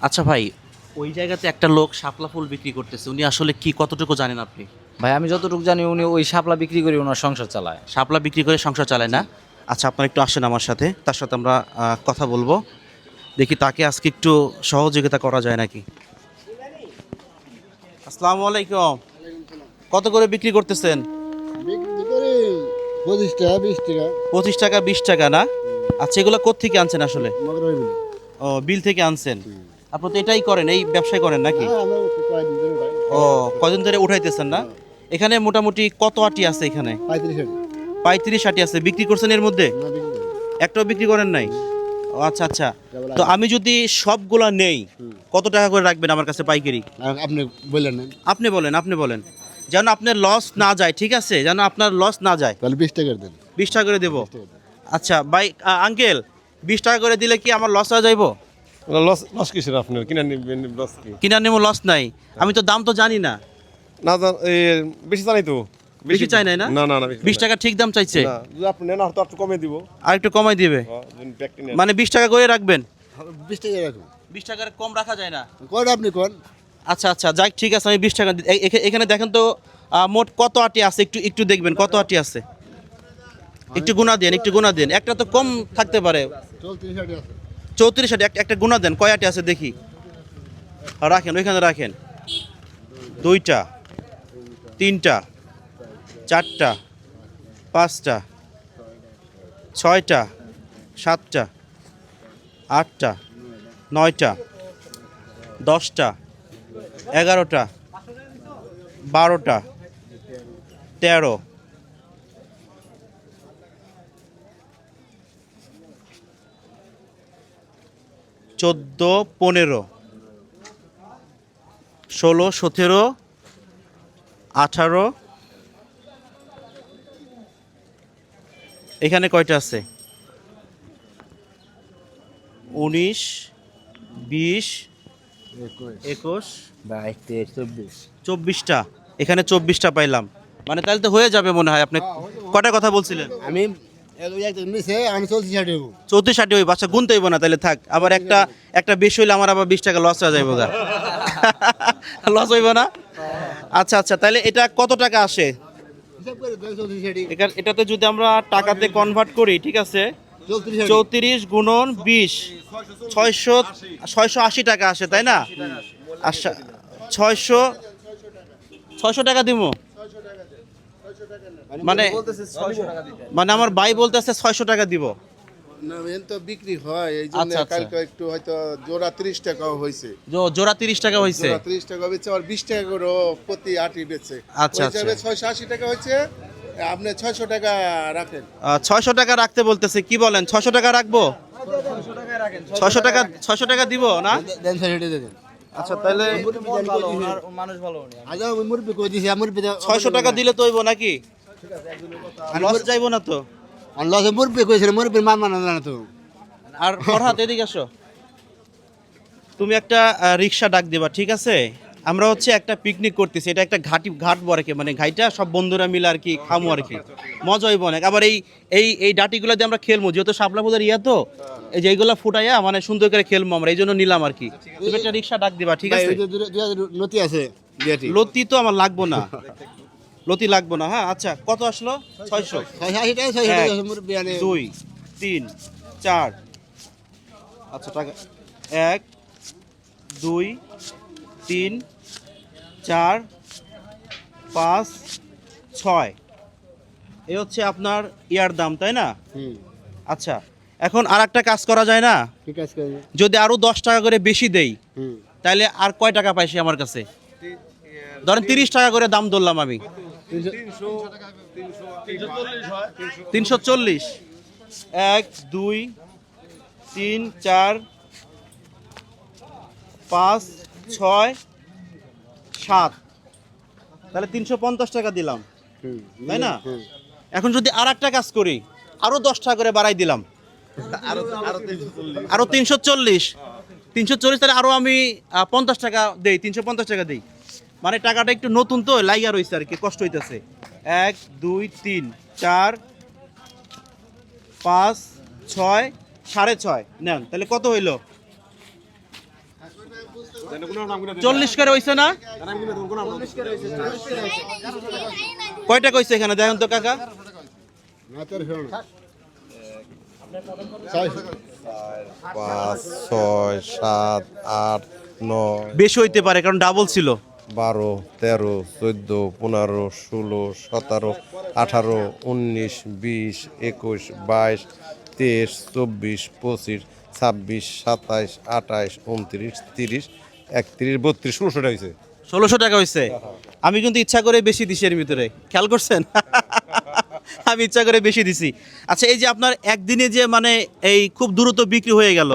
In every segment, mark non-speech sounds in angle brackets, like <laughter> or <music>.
আচ্ছা ভাই ওই জায়গাতে একটা লোক শাপলা ফুল বিক্রি করতেছে উনি আসলে কি কতটুকু জানেন আপনি? ভাই আমি যতটুকু জানি উনি ওই শাপলা বিক্রি করে ওনার সংসার চালায়। শাপলা বিক্রি করে সংসার চালায় না? আচ্ছা আপনারা একটু আসেন আমার সাথে তার সাথে আমরা কথা বলব। দেখি তাকে আজকে একটু সহযোগিতা করা যায় নাকি? আসসালামু আলাইকুম। কত করে বিক্রি করতেছেন? বিক্রি করি পঁচিশ টাকা বিশ টাকা। পঁচিশ টাকা বিশ টাকা না? আচ্ছা এগুলো কোথেকে আনছেন আসলে? ও বিল থেকে আনছেন। আপনি তো এটাই করেন এই ব্যবসায় করেন নাকি? হ্যাঁ ও কদিন ধরে উঠাইতেছেন না? এখানে মোটামুটি কত আটি আছে এখানে? পঁয়ত্রিশ আটি। আছে। বিক্রি করছেন এর মধ্যে? একটাও বিক্রি করেন নাই? আচ্ছা আচ্ছা। তো আমি যদি সবগুলা নেই কত টাকা করে রাখবেন আমার কাছে পাইকারি? আপনি বললেন না। আপনি বলেন আপনি বলেন। যেন আপনার লস না যায় ঠিক আছে? যেন আপনার লস না যায়। তাহলে বিশ টাকার দেন। বিশ টাকা করে দেবো? আচ্ছা ভাই আঙ্কেল বিশ টাকা করে দিলে কি আমার লস হয়ে যাইবো? লস লস কিসের আপনার? কিনে নিবেন লস কি? কিনার নেব লস নাই। আমি তো দাম তো জানি না। না জান- বেশি জানাই তো। বেশি চাই নাই না? না না বিশ টাকা ঠিক দাম চাইছে। আপনি নেন আর একটু কমে দিব। আর একটু কমাই দিবে। হ্যাঁ। মানে বিশ টাকা করে রাখবেন? বিশ টাকা রাখুন বিশ টাকার কম রাখা যায় না? কোন আপনি কোন আচ্ছা আচ্ছা যাক ঠিক আছে আমি বিশ টাকা এখানে দেখেন তো মোট কত আটি আছে? একটু একটু দেখবেন কত আটি আছে? একটু গুণা দেন একটু গুণা দেন। একটা তো কম থাকতে পারে। আছে। চৌত্রিশ আটি একটা- গুণা দেন। কয় আটি আছে দেখি? রাখেন, ওইখানে রাখেন। দুইটা, তিনটা, চারটা, পাঁচটা, ছয়টা, সাতটা, আটটা, নয়টা, দশটা, এগারোটা, বারোটা, তেরো চোদ্দ পনেরো। ষোলো সতেরো আঠারো। এখানে কয়টা আছে? উনিশ বিশ একুশ। বাইশ তেইশ চব্বিশ। চব্বিশটা। এখানে চব্বিশটা পাইলাম। মানে তাহলে তো হয়ে যাবে মনে হয় আপনি কটা কথা বলছিলেন? আমি চৌত্রিশ বাচ্চা গুনতে হইব না তাহলে থাক। আবার একটা একটা বেশি হইলে আমার আবার বিশ টাকা লস হয়ে যাইব গা। <laughs> লস হইব না? আচ্ছা আচ্ছা তাহলে এটা কত টাকা আসে? এটাতে যদি আমরা টাকাতে কনভার্ট করি ঠিক আছে? চৌত্রিশ গুণন বিশ ছয়শো ছয়শো আশি টাকা আসে তাই না? আচ্ছা ছয়শো ছয়শো টাকা দিব মানে মানে আমার ভাই বলতেছে ছয়শো টাকা দিব। না তো বিক্রি হয় এই জন্য আচ্ছা, আচ্ছা। কালকে একটু হয়তো জোড়া ত্রিশ টাকাও হয়েছে। জোড়া তিরিশ টাকা হয়েছে। জোড়া ত্রিশ টাকা বেচে আর বিশ টাকা করে প্রতি আটি বেচে আচ্ছা, আচ্ছা। ছয়শো টাকা হয়েছে আপনি ছয়শো টাকা রাখেন। ছয়শো টাকা রাখতে বলতেছে কি বলেন? ছয়শো টাকা রাখব? ছয়শো টাকা ছয়শো টাকা দিব না? দেন ছয়শো টাকা দেন। আচ্ছা তাহলে মানুষ ভালো উনি আজ আমি মুরব্বি কই দিছি আমার মুরব্বি ছয়শো টাকা দিলে তো হইব নাকি? লস যাইবো না তো? আল্লাহ মুরব্বি কইছিল মুরব্বির মান মানা না তো। আর এদিকে আসো। তুমি একটা রিক্সা ডাক দিবা ঠিক আছে? আমরা হচ্ছে একটা পিকনিক করতেছি এটা একটা ঘাটি ঘাট বর কি মানে ঘাইটা সব বন্ধুরা মিলে আর কি খামো আর কি। মজাই হইব অনেক আবার এই এই এই ডাটিগুলো দিয়ে আমরা খেলব যেহেতু শাপলা পূজার ইয়া তো এই যে এইগুলা ফুটাইয়া মানে সুন্দর করে খেলব আমরা এই জন্য নিলাম আর কি। তুমি একটা রিক্সা ডাক দিবা ঠিক আছে? নতি আছে লতি তো আমার লাগবো না। লতি লাগবো না হ্যাঁ আচ্ছা কত আসলো? ছয়শো। দুই তিন চার আচ্ছা টাকা। এক দুই তিন চার পাঁচ ছয়। এই হচ্ছে আপনার ইয়ার দাম তাই না? আচ্ছা এখন আর একটা কাজ করা যায় না? যদি আরও দশ টাকা করে বেশি দেই তাহলে আর কয় টাকা পাইছি আমার কাছে? ধরেন তিরিশ টাকা করে দাম ধরলাম আমি। তিনশো চল্লিশ। এক দুই তিন চার পাঁচ ছয় সাত। তাহলে তিনশো পঞ্চাশ টাকা দিলাম। তাই না? এখন যদি আর একটা কাজ করি আরও দশ টাকা করে বাড়াই দিলাম। আরও তিনশো চল্লিশ। তিনশো চল্লিশ। তাহলে আরও আমি পঞ্চাশ টাকা দেই তিনশো পঞ্চাশ টাকা দেই। মানে টাকাটা একটু নতুন তো লাইগা রয়েছে আর কি কষ্ট হইতেছে। এক দুই তিন চার পাঁচ ছয় সাড়ে ছয়। নেন তাহলে কত হইল? চল্লিশ করে হইছে না? কয়টা কইছে এখানে? দেখেন কাকা। পাঁচ ছয় সাত আট নয় বেশি হইতে পারে, কারণ ডাবল ছিল। বারো, তেরো, চোদ্দ, পনেরো, ষোলো, সতেরো, আঠারো, উনিশ, বিশ, একুশ, বাইশ, তেইশ, চব্বিশ, পঁচিশ, ছাব্বিশ, সাতাইশ, আঠাইশ, উনত্রিশ, তিরিশ একত্রিশ বত্রিশ ষোলোশো টাকা হয়েছে ষোলোশো টাকা হয়েছে আমি কিন্তু ইচ্ছা করে বেশি দিছি এর ভিতরে। খেয়াল করছেন? <laughs> আমি ইচ্ছা করে বেশি দিছি। আচ্ছা এই যে আপনার একদিনে যে মানে এই খুব দ্রুত বিক্রি হয়ে গেল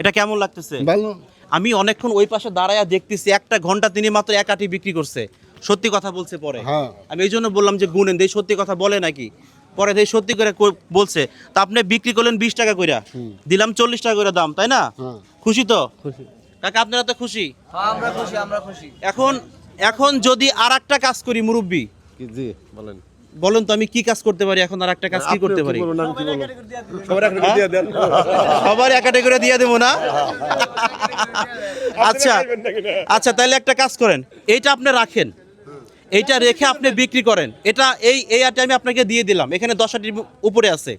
এটা কেমন লাগতেছে? ভালো। আমি অনেকক্ষণ ওই পাশে দাঁড়ায়া দেখতেছি একটা ঘণ্টা তিনি মাত্র এক আটি বিক্রি করছে। সত্যি কথা বলছে পরে। হ্যাঁ। আমি এই জন্য বললাম যে গুনেন দেই সত্যি কথা বলে নাকি? পরে দেই সত্যি করে বলছে তা আপনি বিক্রি করলেন বিশ টাকা কইরা। দিলাম চল্লিশ টাকা করে দাম তাই না? হ্যাঁ। খুশি তো? কাকা আপনারা তো খুশি? আমরা খুশি আমরা খুশি। এখন এখন যদি আর একটা কাজ করি মুরব্বী। জি বলেন। বলেন তো আমি কি কাজ করতে পারি এখন আর একটা কাজ কি করতে পারি? সবার একটা করে দিয়ে দেন। সবার এক করে দিয়ে দেবো না? আচ্ছা আচ্ছা তাহলে একটা কাজ করেন। এইটা আপনি রাখেন। এইটা রেখে আপনি বিক্রি করেন। এটা এই এই আটে আমি আপনাকে দিয়ে দিলাম। এখানে দশ আটির উপরে আছে।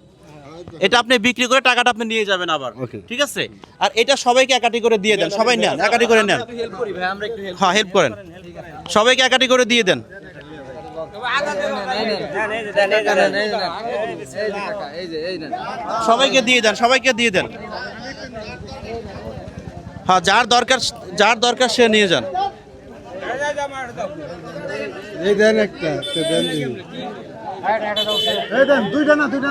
এটা আপনি বিক্রি করে টাকাটা আপনি নিয়ে যাবেন আবার। ঠিক আছে? আর এটা সবাইকে একাটি করে দিয়ে দেন। সবাই নেন একাটি করে নেন। হ্যাঁ হেল্প করেন। সবাইকে একাটি করে দিয়ে দেন। সবাইকে দিয়ে দেন সবাইকে দিয়ে দেন। হ্যাঁ যার দরকার যার দরকার সে নিয়ে যান। এই দেন একটা দেন। দুইটা না, দুইটা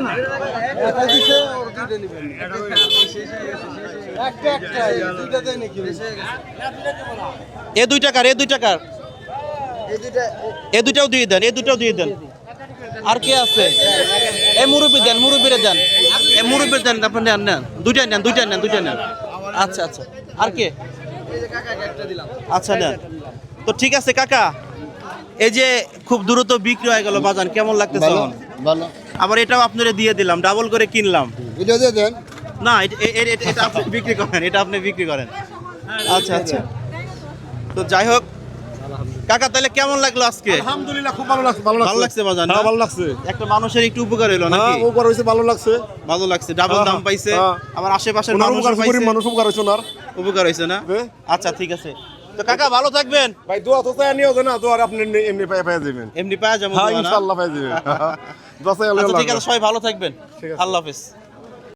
এ দুই টাকার এ দুই টাকার এ দুইটাও দিয়ে দেন, এ দুইটাও দিয়ে দেন। আর কে আছে? এ মুরব্বি দেন, মুরব্বিরে দেন। এ মুরব্বি দেন আপনি নেন নেন। দুইটা নেন দুইটা নেন দুইটা নেন। আচ্ছা আচ্ছা। আর কে? আচ্ছা নেন। তো ঠিক আছে, কাকা। এই যে খুব দ্রুত বিক্রি হয়ে গেল বাজান কেমন লাগতেছে ভালো ভালো। আবার এটাও আপনারা দিয়ে দিলাম ডাবল করে কিনলাম। এটা দিয়ে দেন। না এটা- আপনি বিক্রি করেন এটা আপনি বিক্রি করেন। আচ্ছা আচ্ছা। তো যাই হোক কাকা তাহলে কেমন লাগল আজকে? আলহামদুলিল্লাহ খুব ভালো লাগছে ভালো লাগছে ভালো লাগছে। বাজার হ্যাঁ ভালো লাগছে। একটা মানুষের একটু উপকার হলো নাকি? হ্যাঁ উপকার হয়েছে ভালো লাগছে। ভালো লাগছে ডাবল হ্যাঁ, দাম পাইছে। আবার আশেপাশের মানুষ উপকার গরিব মানুষ উপকার হয়েছে না। আচ্ছা ঠিক আছে। তো কাকা ভালো থাকবেন। ভাই দোয়া তো চাই নিও না দোয়ার আপনি এমনি- পায়ে পাই যাবেন। এমনি পায়ে যাবেন হ্যাঁ ইনশাআল্লাহ পাই যাবেন। <laughs> দোয়া চাই আচ্ছা আল্লাহ ঠিক আছে সবাই ভালো থাকবেন। ঠিক আছে। আল্লাহ হাফেজ।